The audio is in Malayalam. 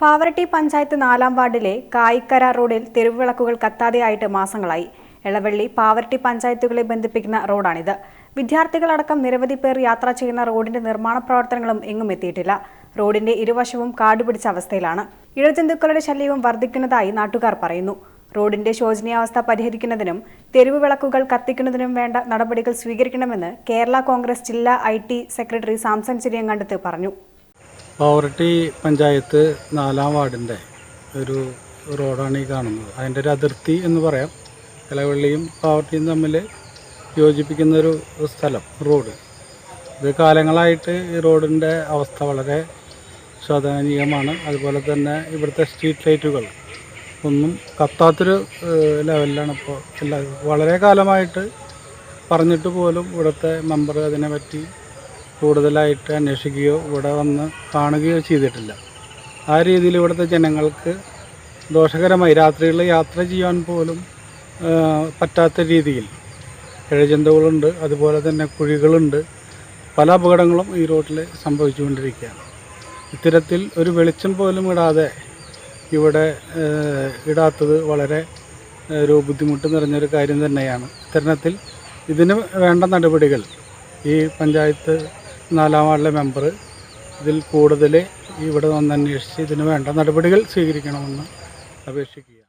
പാവറട്ടി പഞ്ചായത്ത് നാലാം വാർഡിലെ കായിക്കര റോഡിൽ തെരുവുവിളക്കുകൾ കത്താതെയായിട്ട് മാസങ്ങളായി. എളവള്ളി പാവറട്ടി പഞ്ചായത്തുകളെ ബന്ധിപ്പിക്കുന്ന റോഡാണിത്. വിദ്യാർത്ഥികളടക്കം നിരവധി പേർ യാത്ര ചെയ്യുന്ന റോഡിന്റെ നിർമ്മാണ പ്രവർത്തനങ്ങളും എങ്ങും എത്തിയിട്ടില്ല. റോഡിന്റെ ഇരുവശവും കാടുപിടിച്ച അവസ്ഥയിലാണ്. ഇഴജന്തുക്കളുടെ ശല്യവും വർദ്ധിക്കുന്നതായി നാട്ടുകാർ പറയുന്നു. റോഡിന്റെ ശോചനീയാവസ്ഥ പരിഹരിക്കുന്നതിനും തെരുവ് വിളക്കുകൾ കത്തിക്കുന്നതിനും വേണ്ട നടപടികൾ സ്വീകരിക്കണമെന്ന് കേരള കോൺഗ്രസ് ജില്ലാ ഐ സെക്രട്ടറി സാംസൺ ചിരിയങ്കണ്ടത്ത് പറഞ്ഞു. പാവറട്ടി പഞ്ചായത്ത് നാലാം വാർഡിന്റെ ഒരു റോഡാണ് ഈ കാണുന്നത്. അതിന്റെ ഒരു അതിർത്തി എന്ന് പറയാം. ഇലവള്ളിയും പാവറട്ടിയും തമ്മിൽ യോജിപ്പിക്കുന്ന ഒരു സ്ഥലം റോഡ്. ഇത് കാലങ്ങളായിട്ട് ഈ റോഡിന്റെ അവസ്ഥ വളരെ ശോധനീയമാണ് അതുപോലെ തന്നെ ഇവിടുത്തെ സ്ട്രീറ്റ് ലൈറ്റുകൾ ഒന്നും കത്താത്തൊരു ലെവലിലാണ് ഇപ്പോൾ എല്ലാ വളരെ കാലമായിട്ട് പറഞ്ഞിട്ട് പോലും ഇവിടുത്തെ മെമ്പർ അതിനെപ്പറ്റി കൂടുതലായിട്ട് അന്വേഷിക്കുകയോ ഇവിടെ വന്ന് കാണുകയോ ചെയ്തിട്ടില്ല. ആ രീതിയിൽ ഇവിടുത്തെ ജനങ്ങൾക്ക് ദോഷകരമായി രാത്രികളിൽ യാത്ര ചെയ്യാൻ പോലും പറ്റാത്ത രീതിയിൽ ഇഴജന്തുകളുണ്ട് അതുപോലെ തന്നെ കുഴികളുണ്ട്. പല അപകടങ്ങളും ഈ റോഡിൽ സംഭവിച്ചുകൊണ്ടിരിക്കുകയാണ്. ഇത്തരത്തിൽ ഒരു വെളിച്ചം പോലും ഇടാതെ ഇവിടെ ഇടാത്തത് വളരെ ഒരു ബുദ്ധിമുട്ട് നിറഞ്ഞൊരു കാര്യം തന്നെയാണ്. ഇത്തരണത്തിൽ ഇതിന് വേണ്ട നടപടികൾ ഈ പഞ്ചായത്ത് നാലാം വാർഡിലെ മെമ്പർ ഇതിൽ കൂടുതൽ ഇവിടെ വന്ന് അന്വേഷിച്ച് ഇതിന് വേണ്ട നടപടികൾ സ്വീകരിക്കണമെന്ന് അപേക്ഷിക്കുക